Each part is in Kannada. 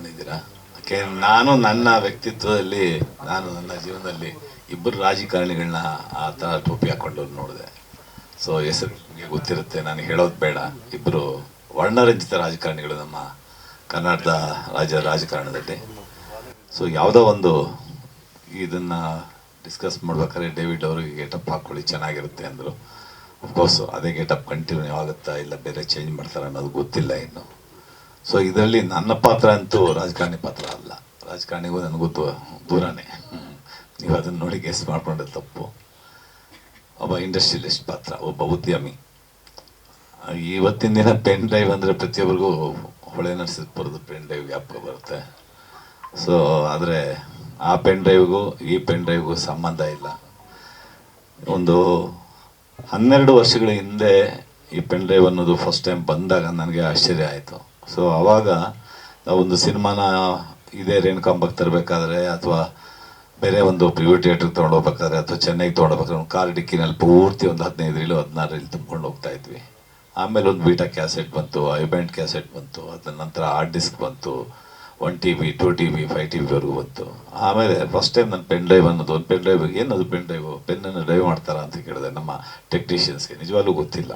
ಅನ್ಕೊಂಡಿದ್ದೀರಾ ಯಾಕೆ ನಾನು ನನ್ನ ವ್ಯಕ್ತಿತ್ವದಲ್ಲಿ, ನಾನು ನನ್ನ ಜೀವನದಲ್ಲಿ ಇಬ್ಬರು ರಾಜಕಾರಣಿಗಳನ್ನ ಆ ಥರ ಟೋಪಿ ಹಾಕ್ಕೊಂಡು ನೋಡಿದೆ. ಸೊ ಹೆಸರು ಗೊತ್ತಿರುತ್ತೆ, ನಾನು ಹೇಳೋದು ಬೇಡ. ಇಬ್ಬರು ವರ್ಣರಂಜಿತ ರಾಜಕಾರಣಿಗಳು ನಮ್ಮ ಕರ್ನಾಟಕ ರಾಜ್ಯ ರಾಜಕಾರಣದಲ್ಲಿ. ಸೊ ಯಾವುದೋ ಒಂದು ಇದನ್ನು ಡಿಸ್ಕಸ್ ಮಾಡ್ಬೇಕಾದ್ರೆ ಡೇವಿಡ್ ಅವರಿಗೆ ಗೆಟಪ್ ಹಾಕ್ಕೊಳ್ಳಿ ಚೆನ್ನಾಗಿರುತ್ತೆ ಅಂದರು. ಅಫ್ಕೋರ್ಸ್ ಅದೇ ಗೆಟಪ್ ಕಂಟಿನ್ಯೂ ಆಗುತ್ತಾ ಇಲ್ಲ, ಬೇರೆ ಚೇಂಜ್ ಮಾಡ್ತಾರೆ ಅನ್ನೋದು ಗೊತ್ತಿಲ್ಲ ಇನ್ನು. ಸೊ ಇದರಲ್ಲಿ ನನ್ನ ಪಾತ್ರ ಅಂತೂ ರಾಜಕಾರಣಿ ಪಾತ್ರ ಅಲ್ಲ. ರಾಜಕಾರಣಿಗೂ ನನಗೂ ದೂರನೇ. ನೀವು ಅದನ್ನು ನೋಡಿ ಗೆಸ್ ಮಾಡಿಕೊಂಡ್ರೆ ತಪ್ಪು. ಒಬ್ಬ ಇಂಡಸ್ಟ್ರಿಯಲಿಸ್ಟ್ ಪಾತ್ರ, ಒಬ್ಬ ಉದ್ಯಮಿ. ಇವತ್ತಿನ ದಿನ ಪೆನ್ ಡ್ರೈವ್ ಅಂದರೆ ಪ್ರತಿಯೊಬ್ಬರಿಗೂ ಹೊಳೆ ನರಸೀಪುರದ ಪೆನ್ ಡ್ರೈವ್ ವ್ಯಾಪಕ ಬರುತ್ತೆ. ಸೊ ಆದರೆ ಆ ಪೆನ್ ಡ್ರೈವ್ಗೂ ಈ ಪೆನ್ ಡ್ರೈವ್ಗೂ ಸಂಬಂಧ ಇಲ್ಲ. ಒಂದು ಹನ್ನೆರಡು ವರ್ಷಗಳ ಹಿಂದೆ ಈ ಪೆನ್ ಡ್ರೈವ್ ಅನ್ನೋದು ಫಸ್ಟ್ ಟೈಮ್ ಬಂದಾಗ ನನಗೆ ಆಶ್ಚರ್ಯ ಆಯಿತು. ಸೊ ಆವಾಗ ಒಂದು ಸಿನಿಮಾನ ಇದೇ ರೇಣುಕಾಂಬಕ್ಕೆ ತರಬೇಕಾದ್ರೆ ಅಥವಾ ಬೇರೆ ಒಂದು ಪ್ರಿವ್ಯೂ ಥಿಯೇಟ್ರಿಗೆ ತೊಗೊಂಡು ಹೋಗ್ಬೇಕಾದ್ರೆ ಅಥವಾ ಚೆನ್ನೈಗೆ ತೊಗೊಂಡು ಹೋಗ್ಬೇಕಾದ್ರೆ ಒಂದು ಕಾರ್ ಡಿಕ್ಕಿನಲ್ಲಿ ಪೂರ್ತಿ ಒಂದು ಹದಿನೈದು ರೀಲು ಹದಿನಾರು ರೀಲ್ ತುಂಬ್ಕೊಂಡು ಹೋಗ್ತಾ ಇದ್ವಿ. ಆಮೇಲೆ ಒಂದು ಬೀಟಾ ಕ್ಯಾಸೆಟ್ ಬಂತು ಐಬ್ಯಾಂಡ್ ಕ್ಯಾಸೆಟ್ ಬಂತು ಅದರ ನಂತರ ಹಾರ್ಡ್ ಡಿಸ್ಕ್ ಬಂತು one T B two T B five T ವಿವರೆಗೂ ಬಂತು. ಆಮೇಲೆ ಫಸ್ಟ್ ಟೈಮ್ ನನ್ನ ಪೆನ್ ಡ್ರೈವ್ ಅನ್ನೋದು, ಒಂದು ಪೆನ್ ಡ್ರೈವ್ ಏನದು ಪೆನ್ ಡ್ರೈವ್ ಪೆನ್ನನ್ನು ಡ್ರೈವ್ ಮಾಡ್ತಾರಾ ಅಂತ ಕೇಳಿದೆ ನಮ್ಮ ಟೆಕ್ನಿಷಿಯನ್ಸ್ಗೆ ನಿಜವಾಗ್ಲೂ ಗೊತ್ತಿಲ್ಲ.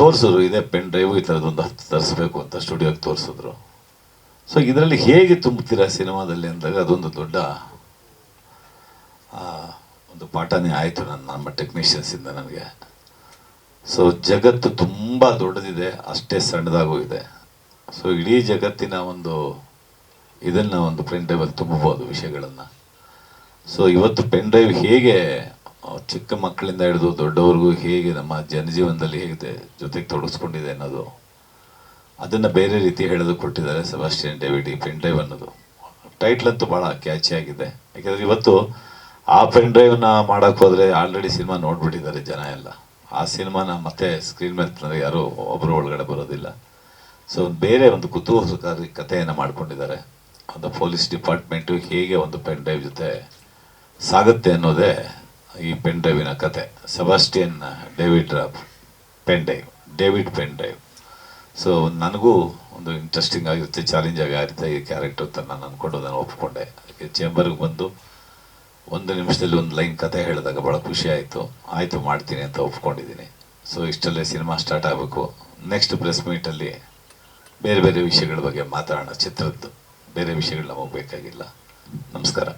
ತೋರಿಸಿದ್ರು, ಇದೇ ಪೆನ್ ಡ್ರೈವ್ ಈ ಥರದೊಂದು ಹತ್ತು ತರಿಸ್ಬೇಕು ಅಂತ ಸ್ಟುಡಿಯೋಗೆ ತೋರಿಸಿದ್ರು. ಸೊ ಇದರಲ್ಲಿ ಹೇಗೆ ತುಂಬುತ್ತೀರಾ ಸಿನಿಮಾದಲ್ಲಿ ಅಂದಾಗ ಅದೊಂದು ದೊಡ್ಡ ಒಂದು ಪಾಠನೇ ಆಯಿತು ನನ್ನ, ನಮ್ಮ ಟೆಕ್ನಿಷಿಯನ್ಸಿಂದ ನನಗೆ. ಸೊ ಜಗತ್ತು ತುಂಬ ದೊಡ್ಡದಿದೆ, ಅಷ್ಟೇ ಸಣ್ಣದಾಗೂ ಇದೆ. ಸೊ ಇಡೀ ಜಗತ್ತಿನ ಒಂದು ಇದನ್ನು ಒಂದು ಪೆನ್ ಡ್ರೈವಲ್ಲಿ ತುಂಬಬೋದು ವಿಷಯಗಳನ್ನು. ಸೊ ಇವತ್ತು ಪೆನ್ ಡ್ರೈವ್ ಹೇಗೆ ಚಿಕ್ಕ ಮಕ್ಕಳಿಂದ ಹಿಡಿದು ದೊಡ್ಡವ್ರಿಗೂ ಹೇಗೆ ನಮ್ಮ ಜನಜೀವನದಲ್ಲಿ ಹೇಗೆ ಜೊತೆಗೆ ತೊಡಗಿಸ್ಕೊಂಡಿದೆ ಅನ್ನೋದು, ಅದನ್ನು ಬೇರೆ ರೀತಿ ಹೇಳೋದು ಕೊಟ್ಟಿದ್ದಾರೆ ಸೆಬಾಸ್ಟಿಯನ್ ಡೇವಿಡ್ ಈ ಪೆನ್ ಡ್ರೈವ್ ಅನ್ನೋದು. ಟೈಟ್ಲ್ ಅಂತೂ ಭಾಳ ಕ್ಯಾಚಿ ಆಗಿದೆ. ಯಾಕೆಂದರೆ ಇವತ್ತು ಆ ಪೆನ್ ಡ್ರೈವ್ನ ಮಾಡೋಕ್ಕೆ ಹೋದರೆ ಆಲ್ರೆಡಿ ಸಿನಿಮಾ ನೋಡ್ಬಿಟ್ಟಿದ್ದಾರೆ ಜನ ಎಲ್ಲ. ಆ ಸಿನಿಮಾನ ಮತ್ತೆ ಸ್ಕ್ರೀನ್ ಮೇಲೆ ತಂದರೆ ಯಾರೂ ಒಬ್ಬರು ಒಳಗಡೆ ಬರೋದಿಲ್ಲ. ಸೊ ಬೇರೆ ಒಂದು ಕುತೂಹಲಕಾರಿ ಕಥೆಯನ್ನು ಮಾಡ್ಕೊಂಡಿದ್ದಾರೆ. ಒಂದು ಪೊಲೀಸ್ ಡಿಪಾರ್ಟ್ಮೆಂಟು ಹೇಗೆ ಒಂದು ಪೆನ್ ಡ್ರೈವ್ ಜೊತೆ ಸಾಗುತ್ತೆ ಅನ್ನೋದೇ ಈ ಪೆನ್ ಡ್ರೈವಿನ ಕತೆ. Sebastian David pen drive, David pen drive. So ನನಗೂ ಒಂದು ಇಂಟ್ರೆಸ್ಟಿಂಗ್ ಆಗಿರುತ್ತೆ ಚಾಲೆಂಜ್ ಆಗಿರುತ್ತೆ ಈ ಕ್ಯಾರೆಕ್ಟರ್ ಅಂತ ನಾನು ಅಂದ್ಕೊಂಡು ನಾನು ಒಪ್ಕೊಂಡೆ. ಅದಕ್ಕೆ ಚೇಂಬರ್ಗೆ ಬಂದು ಒಂದು ನಿಮಿಷದಲ್ಲಿ ಒಂದು ಲೈನ್ ಕತೆ ಹೇಳಿದಾಗ ಭಾಳ ಖುಷಿ ಆಯಿತು. ಆಯಿತು, ಮಾಡ್ತೀನಿ ಅಂತ ಒಪ್ಕೊಂಡಿದ್ದೀನಿ. ಸೊ ಇಷ್ಟಲ್ಲೇ ಸಿನಿಮಾ ಸ್ಟಾರ್ಟ್ ಆಗಬೇಕು. ನೆಕ್ಸ್ಟ್ ಪ್ರೆಸ್ ಮೀಟಲ್ಲಿ ಬೇರೆ ಬೇರೆ ವಿಷಯಗಳ ಬಗ್ಗೆ ಮಾತಾಡೋಣ. ಚಿತ್ರದ್ದು, ಬೇರೆ ವಿಷಯಗಳು ನಮಗೆ ಬೇಕಾಗಿಲ್ಲ. ನಮಸ್ಕಾರ.